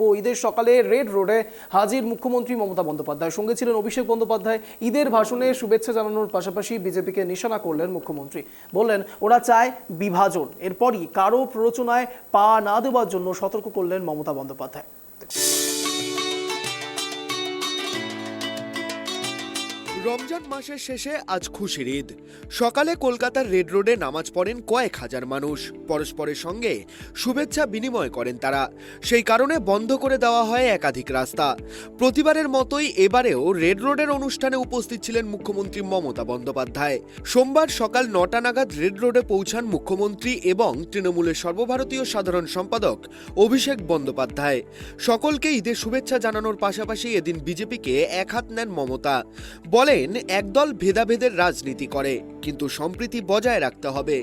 ঈদের সকালে রেড রোডে হাজির মুখ্যমন্ত্রী মমতা বন্দ্যোপাধ্যায়। সঙ্গে ছিলেন অভিষেক বন্দ্যোপাধ্যায়। ঈদের ভাষণে শুভেচ্ছা জানানোর পাশাপাশি বিজেপিকে নিশানা করলেন মুখ্যমন্ত্রী। বললেন, ওরা চায় বিভাজন। এরপরই কারও প্ররোচনায় পা না দেওয়ার জন্য সতর্ক করলেন মমতা বন্দ্যোপাধ্যায়। রমজান মাসের শেষে আজ খুশির ঈদ। সকালে কলকাতার রেড রোডে নামাজ পড়েন কয়েক হাজার মানুষ। পরস্পরের সঙ্গে শুভেচ্ছা বিনিময় করেন তারা। সেই কারণে বন্ধ করে দেওয়া হয় একাধিক রাস্তা। প্রতিবারের মতোই এবারেও রেড রোডের অনুষ্ঠানে উপস্থিত ছিলেন মুখ্যমন্ত্রী মমতা বন্দ্যোপাধ্যায়। সোমবার সকাল নটা নাগাদ রেড রোডে পৌঁছান মুখ্যমন্ত্রী এবং তৃণমূলের সর্বভারতীয় সাধারণ সম্পাদক অভিষেক বন্দ্যোপাধ্যায়। সকলকে ঈদের শুভেচ্ছা জানানোর পাশাপাশি এদিন বিজেপিকে এক হাত নেন মমতা। বলেন একদল ভেদাভেদের রাজনীতি করে কিন্তু সম্প্রীতি বজায় রাখতে হবে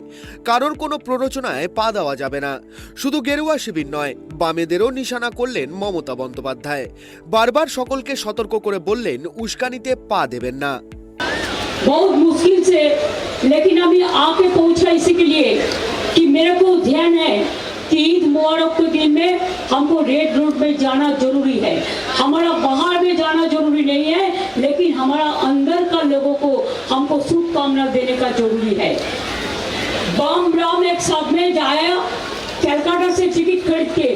কারোর কোনো প্ররোচনায় পা দেওয়া যাবে না শুধু গেরুয়া শিবির নয় বামেদেরও নিশানা করলেন মমতা বন্দ্যোপাধ্যায় বারবার সকলকে সতর্ক করে বললেন উস্কানিতে পা দেবেন না बहुत मुश्किल से लेकिन अभी आके पहुंचा इसी के लिए कि मेरे को ध्यान है कि ईद मुबारक के दिन में हमको रेड रोड में जाना जरूरी है हमारा बाहर में जाना जरूरी नहीं है लेकिन हमारा अंदर का लोगों को हमको शुभकामना देने का ज़रूरी है। बम राम एक साथ में जाया कलकत्ता से टिकट खरीद के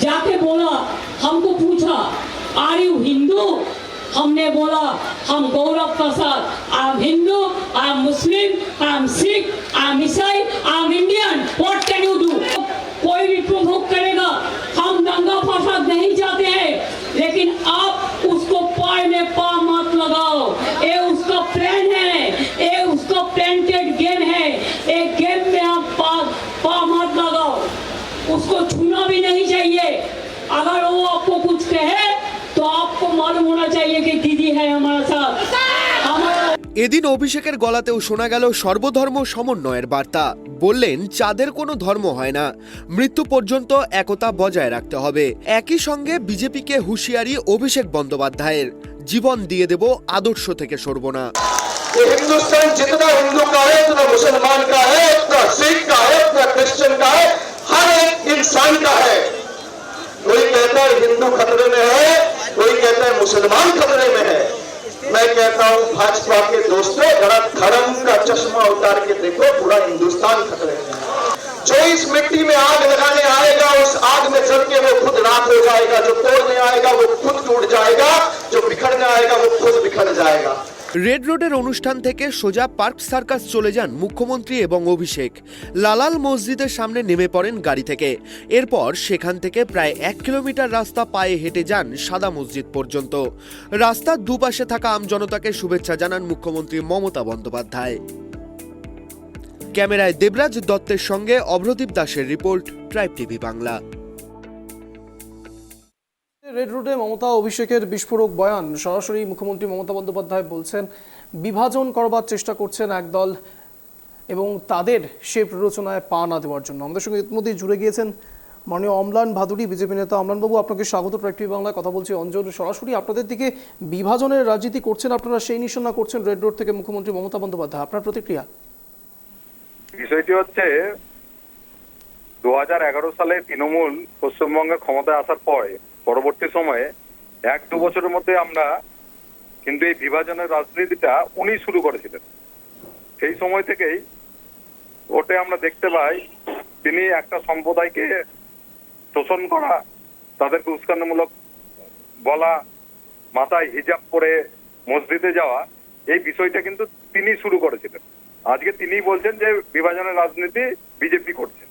जाके बोला, हमको पूछा, आर यू हिंदू? हमने बोला, हम Gaurav Prasad. I am Hindu I am Muslim I am Sikh I am Isai I am Indian what can you do कोई भी प्रोवोक करेगा। हम दंगा फसाद नहीं चाहते हैं, लेकिन आप अगर वो आपको कुछ कहे तो आपको मालूम होना चाहिए कि दीदी है हमारे साथ हमारा এদিন অভিষেকের গলাতেও শোনা গেল সর্বধর্ম সমন্বয়ের বার্তা বললেন চাঁদের কোনো ধর্ম হয় না মৃত্যু পর্যন্ত একতা বজায় রাখতে হবে একই সঙ্গে বিজেপিকে হুঁশিয়ারি অভিষেক বন্দ্যোপাধ্যায়ের জীবন দিয়ে দেব আদর্শ থেকে সরব না ये हिंदुस्तान जितना हिंदू का है उतना मुसलमान का है उतना सिख का है उतना क्रिश्चियन का है हर एक इंसान का है कोई कहता है हिंदू खतरे में है, कोई कहता है मुसलमान खतरे में है। मैं कहता हूँ, भाजपा के दोस्तों, जरा धर्म का चश्मा उतार के देखो, पूरा हिंदुस्तान खतरे में जो इस मिट्टी में आग लगाने आएगा, उस आग में जल के वो खुद राख हो जाएगा, जो तोड़ने आएगा, वो खुद टूट जाएगा, जो बिखरने आएगा, वो खुद बिखर जाएगा। রেড রোডের অনুষ্ঠান থেকে সোজা পার্ক সার্কাস চলে যান মুখ্যমন্ত্রী এবং অভিষেক। লালাল মসজিদের সামনে নেমে পড়েন গাড়ি থেকে। এরপর সেখান থেকে প্রায় এক কিলোমিটার রাস্তা পায়ে হেঁটে যান সাদা মসজিদ পর্যন্ত। রাস্তার দুপাশে থাকা আমজনতাকে শুভেচ্ছা জানান মুখ্যমন্ত্রী মমতা বন্দ্যোপাধ্যায়। ক্যামেরায় দেবরাজ দত্তের সঙ্গে অভ্রদীপ দাসের report tribe TV Bangla. Red রোডে মমতা অভিষেকের বিস্ফোরক বয়ান। সরাসরি মুখ্যমন্ত্রী মমতা বন্দ্যোপাধ্যায় বলছেন, বিভাজন করবার চেষ্টা করছেন একদল এবং তাদের সে প্ররোচনায় পা না দেওয়ার জন্য। আমাদের সঙ্গে ইতিমধ্যে জুড়ে গিয়েছেন মাননীয় অমলান ভাদুরী, বিজেপি নেতা অমলানবাবু। আপনাকে স্বাগত প্রাকৃতিক বাংলায় কথা বলছি অঞ্জন সরাসরি আপনাদের দিকে বিভাজনের রাজনীতি করছেন আপনারা, সেই নিশানা করছেন রেড রোড থেকে মুখ্যমন্ত্রী মমতা বন্দ্যোপাধ্যায়। আপনার প্রতিক্রিয়া? বিষয়টি হচ্ছে, দু হাজার এগারো সালে তৃণমূল পশ্চিমবঙ্গে ক্ষমতায় আসার পরে পরবর্তী সময়ে এক দু বছরের মধ্যে আমরা কিন্তু এই বিভাজনের রাজনীতিটা উনি শুরু করেছিলেন। সেই সময় থেকেই ওতে আমরা দেখতে পাই তিনি একটা সম্প্রদায়কে শোষণ করা, তাদেরকে উস্কানিমূলক বলা, মাথায় হিজাব করে মসজিদে যাওয়া, এই বিষয়টা কিন্তু তিনি শুরু করেছিলেন। আজকে তিনি বলছেন যে বিভাজনের রাজনীতি বিজেপি করছে।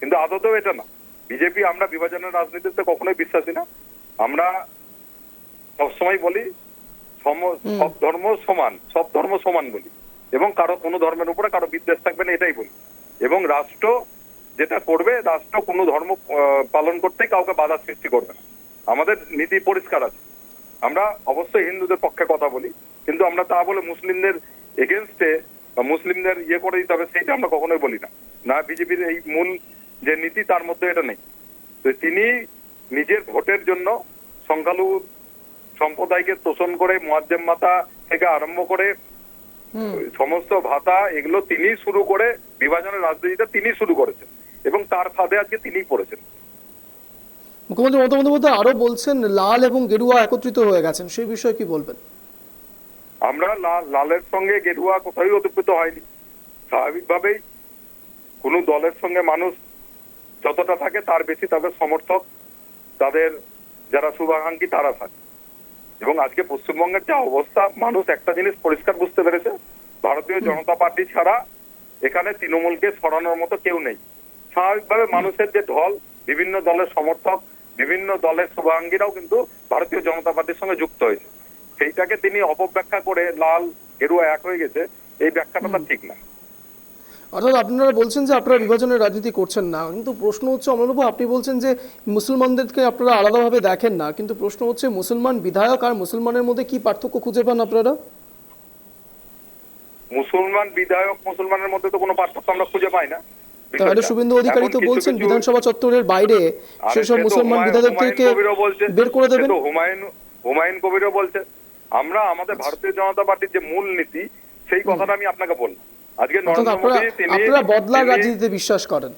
কিন্তু আদতেও এটা না। বিজেপি আমরা বিভাজনের রাজনীতিতে কখনোই বিশ্বাসী না। আমরা সবসময় বলি সব ধর্ম সমান সব ধর্ম সমান বলি। এবং কারও কোনো ধর্মের উপরে কারও বিদ্বেষ থাকবে না এটাই বলি। এবং রাষ্ট্র যেটা করবে রাষ্ট্র কোনো ধর্ম পালন করতে কাউকে বাধা সৃষ্টি করবে না। আমাদের নীতি পরিষ্কার আছে। আমরা অবশ্যই হিন্দুদের পক্ষে কথা বলি কিন্তু আমরা তা বলে মুসলিমদের এগেনস্টে মুসলিমদের ইয়ে করে দিতে হবে সেইটা আমরা কখনোই বলি না। না বিজেপির এই মূল যে নীতি তার মধ্যে এটা নেই। তো তিনি নিজের ভোটের জন্য সংখ্যালঘু সম্প্রদায়কে তোষণ করে মোয়াজ্জেম মাতা থেকে আরম্ভ করে সমস্ত ভাতা এগুলো তিনি শুরু করে বিভাজনের রাজনীতিটা তিনি শুরু করেছেন এবং তার ফাঁদে আজকে তিনিই পড়েছেন। মুখ্যমন্ত্রী মমতা বন্দ্যোপাধ্যায় আরও বলছেন লাল এবং গেরুয়া একত্রিত হয়ে গেছেন সেই বিষয়ে কি বলবেন? আমরা লালের সঙ্গে গেরুয়া কোথাও অতিপ্রত হয়নি। স্বাভাবিকভাবেই কোনো দলের সঙ্গে মানুষ যতটা থাকে তার বেশি তাদের সমর্থক তাদের যারা শুভাকাঙ্ক্ষী তারা থাকে। এবং আজকে পশ্চিমবঙ্গের যা অবস্থা মানুষ একটা জিনিস পরিষ্কার বুঝতে পেরেছে ভারতীয় জনতা পার্টি ছাড়া এখানে তৃণমূলকে সরানোর মতো কেউ নেই। স্বাভাবিকভাবে মানুষের যে ঢল বিভিন্ন দলের সমর্থক বিভিন্ন দলের শুভাঙ্গীরাও কিন্তু ভারতীয় জনতা পার্টির সঙ্গে যুক্ত হয়েছে। সেইটাকে তিনি অপব্যাখ্যা করে লাল গেরুয়া এক হয়ে গেছে এই ব্যাখ্যাটা ঠিক না। অর্থাৎ আপনারা বলছেন যে আপনারা বিভাজনের রাজনীতি করছেন না কিন্তু প্রশ্ন হচ্ছে অমরবাবু আপনি বলছেন যে মুসলমানদেরকে আপনারা আলাদাভাবে দেখেন না কিন্তু প্রশ্ন হচ্ছে মুসলমান বিধায়ক আর মুসলমানের মধ্যে কি পার্থক্য খুঁজে পান আপনারা? মুসলমান বিধায়ক মুসলমানের মধ্যে তো কোনো পার্থক্য আমরা খুঁজে পাই না। তাহলে শুভেন্দু অধিকারী তো বলছেন বিধানসভা চত্বরের বাইরে সেসব মুসলমান বিধায়কদেরকে বের করে দেবেন? হুমায়ুন হুমায়ুন কবিরও বলছে। আমরা আমাদের ভারতীয় জনতা পার্টির যে মূল নীতি সেই কথাটা আমি আপনাকে বললাম। আজকে নরেন্দ্র মোদী তিনি বদলার রাজনীতিতে বিশ্বাস করেন।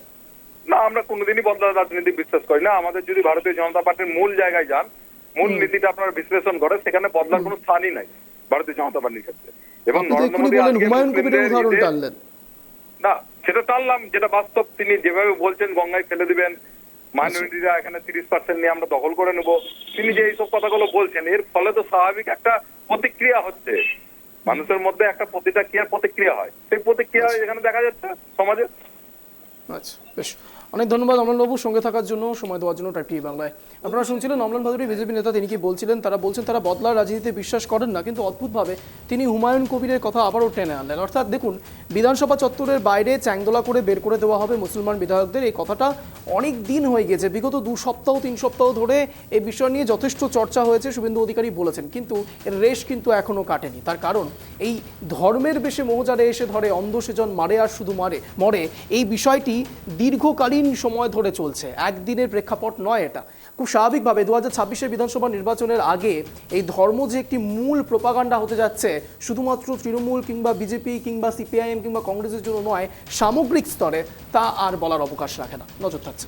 না আমরা কোনোদিনই বদলার রাজনীতি বিশ্বাস করি না। আমাদের যদি ভারতীয় জনতা পার্টির মূল জায়গায় যান মূল নীতিটা আপনারা বিশ্লেষণ করে সেখানে বদলার কোনো স্থানই নাই ভারতীয় জনতা পার্টির ক্ষেত্রে। এবং নরেন্দ্র মোদী না সেটা টানলাম যেটা বাস্তব তিনি যেভাবে বলছেন গঙ্গায় ফেলে দিবেন। মাইনরিটিরা এখানে তিরিশ পার্সেন্ট নিয়ে আমরা দখল করে নেব। তিনি যে এইসব কথাগুলো বলছেন এর ফলে তো স্বাভাবিক একটা প্রতিক্রিয়া হচ্ছে। মানুষের মধ্যে একটা প্রতিটা ক্রিয়ার প্রতিক্রিয়া হয়। সেই প্রতিক্রিয়া এখানে দেখা যাচ্ছে সমাজে। আচ্ছা বেশ। অনেক ধন্যবাদ অমলানবাবু সঙ্গে থাকার জন্য, সময় দেওয়ার জন্য টাইপটি বাংলায়। আপনারা শুনছিলেন অমলান ভাদুরী বিজেপি নেতা, তিনি কি বলছিলেন? তারা বলছেন তারা বদলার রাজনীতিতে বিশ্বাস করেন না, কিন্তু অদ্ভুতভাবে তিনি হুমায়ুন কবিরের কথা আবারও টেনে আনলেন। অর্থাৎ দেখুন, বিধানসভা চত্বরের বাইরে চ্যাংদোলা করে বের করে দেওয়া হবে মুসলমান বিধায়কদের, এই কথাটা অনেক দিন হয়ে গেছে। বিগত দু সপ্তাহ, তিন সপ্তাহ ধরে এই বিষয় নিয়ে যথেষ্ট চর্চা হয়েছে, শুভেন্দু অধিকারী বলেছেন, কিন্তু এর রেশ কিন্তু এখনও কাটেনি। তার কারণ, এই ধর্মের বেশে মোহজারে এসে ধরে অন্ধ সেজন মারে আর শুধু মারে, মরে। এই বিষয়টি দীর্ঘকালীন সময় ধরে চলছে। একদিনের প্রেক্ষাপট নয় এটা। খুব স্বাভাবিকভাবে দু হাজার ছাব্বিশের বিধানসভা নির্বাচনের আগে এই ধর্ম যে একটি মূল প্রোপাগান্ডা হতে যাচ্ছে, শুধুমাত্র তৃণমূল কিংবা বিজেপি কিংবা সিপিআইএম কিংবা কংগ্রেসের জন্য নয়, সামগ্রিক স্তরে, তা আর বলার অবকাশ রাখে না। নজর থাকছে।